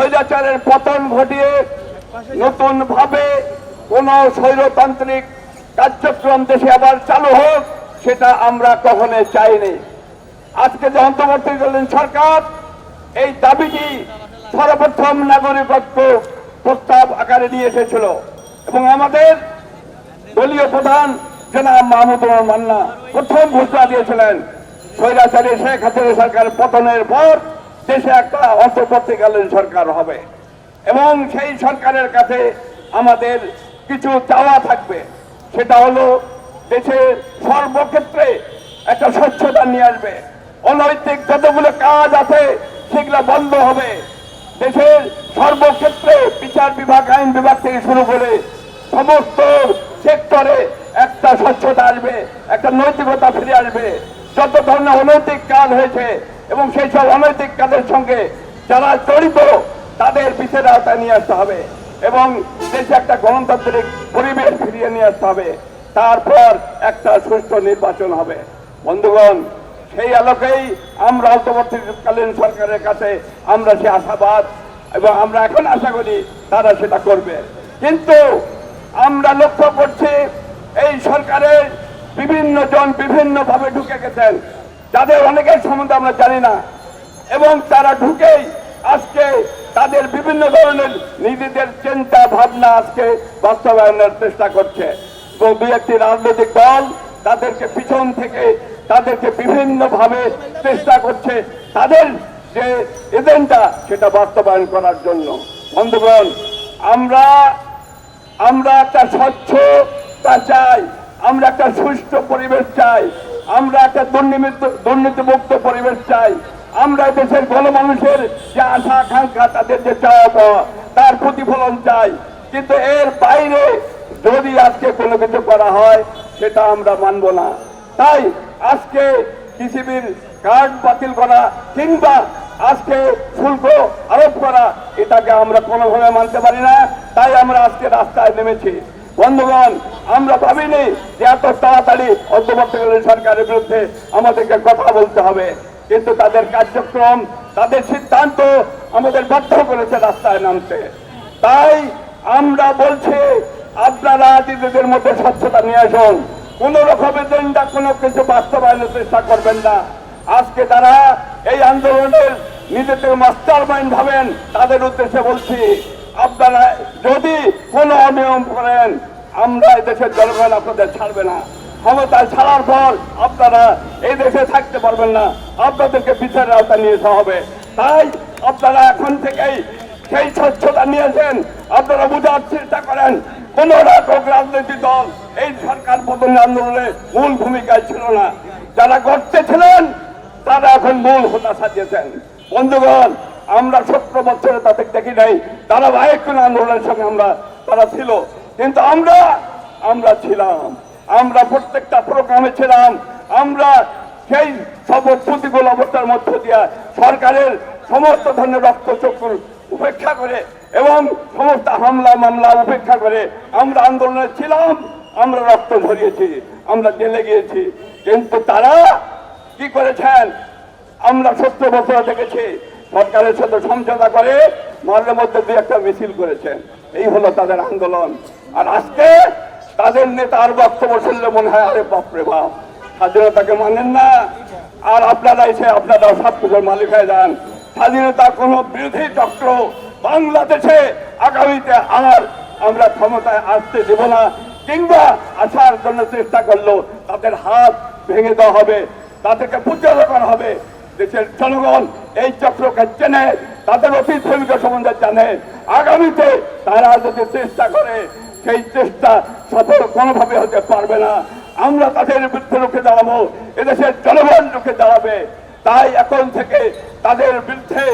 স্বৈরাচারের পতন ঘটিয়ে নতুন ভাবে কোন স্বৈরতান্ত্রিক কার্যক্রম দেশে আবার চালু হোক, সেটা আমরা কখনো চাইনি। আজকে যে অন্তর্বর্তীকালীন সরকার, এই দাবিটি সর্বপ্রথম নাগরিকত্ব প্রস্তাব আকারে নিয়ে এসেছিল এবং আমাদের দলীয় প্রধান জনাব মাহমুদুর মান্না প্রথম ঘোষণা দিয়েছিলেন, স্বৈরাচারী শেখ হাসিনা সরকার পতনের পর দেশে একটা অন্তর্বর্তীকালীন সরকার হবে। এবং সেই সরকারের কাছে আমাদের কিছু চাওয়া থাকবে। সেটা হলো দেশের সর্বক্ষেত্রে একটা স্বচ্ছতা নিয়ে আসবে। অনৈতিক যতগুলো কাজ আছে, সেগুলো বন্ধ হবে। দেশের সর্বক্ষেত্রে বিচার বিভাগ, আইন বিভাগ থেকে শুরু করে সমস্ত সেক্টরে একটা স্বচ্ছতা আসবে, একটা নৈতিকতা ফিরে আসবে। যত ধরনের অনৈতিক কাজ হয়েছে এবং সেই সব অনৈতিক কাজের সঙ্গে যারা জড়িত, তাদের বিচার আওতায় নিয়ে আসতে হবে এবং দেশে একটা গণতান্ত্রিক পরিবেশ ফিরিয়ে নিয়ে আসতে হবে। তারপর একটা সুষ্ঠু নির্বাচন হবে। বন্ধুগণ, সেই আলোকেই আমরা অন্তর্বর্তীকালীন সরকারের কাছে আমরা সে আশাবাদ এবং আমরা এখন আশা করি তারা সেটা করবে। কিন্তু আমরা লক্ষ্য করছি এই সরকারের বিভিন্ন জন বিভিন্নভাবে ঢুকে গেছেন। যাদের অনেকের সম্বন্ধে আমরা জানি না, এবং তারা ঢুকেই আজকে তাদের বিভিন্ন ধরনের নিজেদের চিন্তা, ভাবনা আজকে বাস্তবায়নের চেষ্টা করছে। এবং দুই একটি রাজনৈতিক দল তাদেরকে পিছন থেকে তাদেরকে বিভিন্ন ভাবে চেষ্টা করছে তাদের যে এজেন্ডা সেটা বাস্তবায়ন করার জন্য। বন্ধুগণ, আমরা আমরা একটা স্বচ্ছ তা চাই, আমরা একটা সুষ্ঠু পরিবেশ চাই। আমরা একটা দুর্নীতি, দুর্নীতিমুক্ত পরিবেশ চাই। আমরা দেশের ভালো মানুষের যে আশা, আকাঙ্ক্ষা, তাদের যে চাওয়া তার প্রতিফলন চাই। কিন্তু এর বাইরে যদি আজকে কোনো কিছু করা হয়, সেটা আমরা মানব না। তাই আজকে কৃষিবির কার্ড বাতিল করা কিংবা আজকে শুল্ক আরোপ করা, এটাকে আমরা কোনোভাবে মানতে পারি না। তাই আমরা আজকে রাস্তায় নেমেছি। বন্ধুগণ আমরা ভাবিনি যে এত তাড়াতাড়ি অন্তর্বর্তীকালীন সরকারের বিরুদ্ধে আমাদেরকে কথা বলতে হবে। কিন্তু তাদের কার্যক্রম, তাদের সিদ্ধান্ত আমাদের বাধ্য করেছে রাস্তায় নামতে। তাই আমরা বলছি, আপনারা নিজেদের মধ্যে স্বচ্ছতা নিয়ে আসুন। কোন রকমের এজেন্ডা, কোনো কিছু বাস্তবায়নের চেষ্টা করবেন না। আজকে তারা এই আন্দোলনের নিজেদের মাস্টার মাইন্ড ভাবেন, তাদের উদ্দেশ্যে বলছি, আপনারা যদি কোনো অনিয়ম করেন আমরা দেশের জনগণ আপনাদের ছাড়বে না। ক্ষমতায় ছাড়ার পর আপনারা এই দেশে থাকতে পারবেন না। আপনাদেরকে বিচারের আওতায় নিয়ে যেতে হবে। তাই আপনারা এখন থেকেই সেই স্বচ্ছতা নিয়েছেন আপনারা বোঝার চেষ্টা করেন, কোন রকম রাজনৈতিক দল এই সরকার পতন আন্দোলনে মূল ভূমিকায় ছিল না। যারা করতে ছিলেন, তারা এখন মূল হোতা সাজিয়েছেন বন্ধুগণ, আমরা সতেরো বছরে তাদের দেখি নাই। তারা বাইক আন্দোলনের সঙ্গে আমরা, তারা ছিল। কিন্তু আমরা আমরা ছিলাম, আমরা প্রত্যেকটা প্রোগ্রামে ছিলাম, আমরা সেই সব প্রতিকূল অবস্থার মধ্য দিয়ে সরকারের সমস্ত ধরনের রক্তচক্র উপেক্ষা করে এবং সমস্ত হামলা, মামলা উপেক্ষা করে আমরা আন্দোলনে ছিলাম, আমরা রক্ত ঝরিয়েছি আমরা জেলে গিয়েছি। কিন্তু তারা কি করেছেন? আমরা সত্য বছর দেখেছি, সরকারের সাথে সমঝোতা করে মাঝে মধ্যে দুই একটা মিছিল করেছেন। এই হলো তাদের আন্দোলন। আর আজকে তাদের নেতার বক্তব্য শুনলে মনে হয়, আরে বাপরে বাপ, স্বাধীনতাকে মানেন না। আর আপনারা এসে আপনারা সব কিছুর মালিক হয়ে যান। স্বাধীনতা কোনো বিরোধী চক্র বাংলাদেশে আগামীতে আর আমরা ক্ষমতায় আসতে দেব না। কিংবা আসার জন্য চেষ্টা করল তাদের হাত ভেঙে দেওয়া হবে, তাদেরকে পূজা করা হবে। দেশের জনগণ এই চক্রকে চেনে তাদের অতীত ভূমিকা সম্বন্ধে জানে। আগামীতে তারা যদি চেষ্টা করে, সেই চেষ্টা সফল কোনোভাবে হতে পারবে না। আমরা তাদের বিরুদ্ধে রুখে দাঁড়াবো, এদেশের জনগণ রুখে দাঁড়াবে। তাই এখন থেকে তাদের বিরুদ্ধে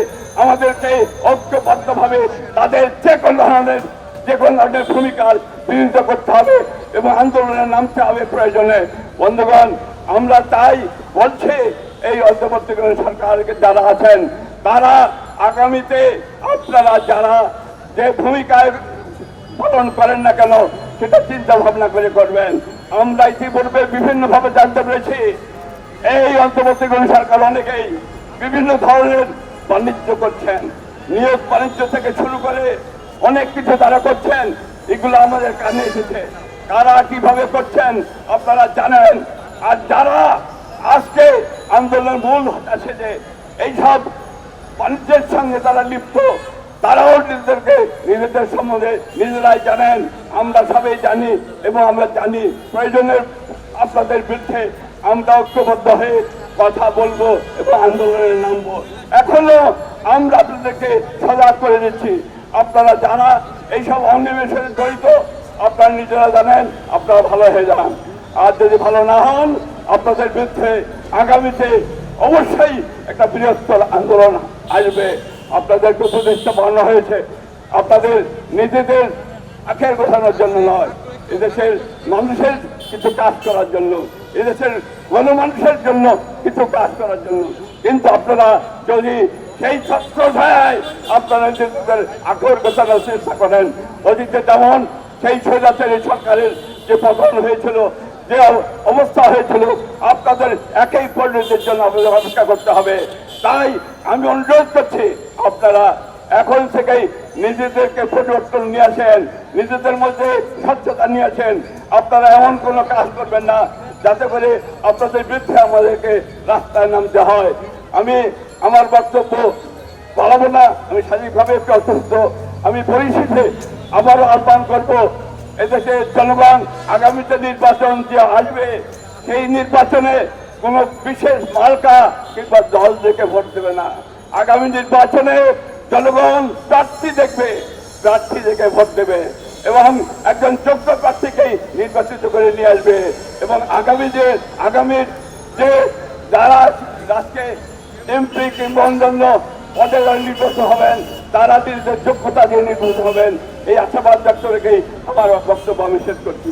আমাদেরকে ঐক্যবদ্ধভাবে তাদের যে কোনো ধরনের, যে কোনো ধরনের ভূমিকার বিরোধিতা করতে হবে এবং আন্দোলনে নামতে হবে প্রয়োজনে। বন্ধুগণ, আমরা তাই বলছি, এই অন্তর্বর্তীকালীন সরকারকে যারা আছেন, তারা আগামীতে আপনারা যারা যে ভূমিকায় পালন করেন না কেন, সেটা চিন্তা ভাবনা করে করবেন। আমরা ইতিপূর্বে বিভিন্ন ভাবে জানতে পেরেছি, এই অন্তর্বর্তী অন্তর্বর্তীকালীন সরকার অনেকেই বিভিন্ন ধরনের বাণিজ্য করছেন, নিয়োগ বাণিজ্য থেকে শুরু করে অনেক কিছু তারা করছেন, এগুলো আমাদের কানে এসেছে। কারা কীভাবে করছেন আপনারা জানেন? আর যারা আজকে আন্দোলনের মূল হতাশে যে এইসব বাণিজ্যের সঙ্গে তারা লিপ্ত, তারাও নিজেদেরকে নিজেদের সম্বন্ধে নিজেরাই জানেন। আমরা সবাই জানি এবং আমরা জানি প্রয়োজনের আপনাদের বিরুদ্ধে আমরা ঐক্যবদ্ধ হয়ে কথা বলব এবং আন্দোলনে নামবো। এখনও আমরা আপনাদেরকে সজাগ করে দিচ্ছি। আপনারা যারা এইসব অনিবেশনে জড়িত, আপনারা নিজেরা জানেন, আপনারা ভালো হয়ে যান। আর যদি ভালো না হন, আপনাদের বিরুদ্ধে আগামীতে অবশ্যই একটা বৃহত্তর আন্দোলন আসবে। আপনাদেরকে উপদেষ্টা বানানো হয়েছে। আপনাদের নিজেদের আখের গোছানোর জন্য নয়। এদেশের মানুষের কিছু কাজ করার জন্য, এদেশের গণমানুষের জন্য কিছু কাজ করার জন্য। কিন্তু আপনারা যদি সেই ছত্র ছায় আপনারা নিজেদের আখের গোছানোর চেষ্টা করেন, অতীতে যেমন সেই স্বৈরাচারী সরকারের যে পতন হয়েছিল, যে অব- অবস্থা হয়েছিল, আপনাদের একই পরিণতির জন্য আপনাদের অপেক্ষা করতে হবে। তাই আমি অনুরোধ করছি, আপনারা এখন থেকেই নিজেদেরকে পরিবর্তন নিয়ে আসেন, নিজেদের মধ্যে স্বচ্ছতা নিয়ে আসেন। আপনারা এমন কোনো কাজ করবেন না, যাতে করে আপনাদের বিরুদ্ধে আমাদেরকে রাস্তায় নামতে হয়। আমি, আমার বক্তব্য বাড়াবো না, আমি শারীরিকভাবে একটু অসুস্থ। আমি পরিশেষে আবারও আহ্বান করব, এদেশের জনগণ আগামীতে নির্বাচন যে আসবে, সেই নির্বাচনে কোনো বিশেষ মার্কা কিংবা দল দেখে ভোট দেবে না। আগামী নির্বাচনে জনগণ প্রার্থী দেখবে, প্রার্থী দেখে ভোট দেবে এবং একজন যোগ্য প্রার্থীকেই নির্বাচিত করে নিয়ে আসবে এবং আগামী যে আগামীর যে যারা রাষ্ট্রে এমপি কিংবা অন্যান্য পদে নির্বাচিত হবেন, তারা যোগ্যতা দিয়ে নির্বাচিত হবেন। এই আশাবাদ ব্যক্ত রেখেই আমার বক্তব্য আমি শেষ করছি।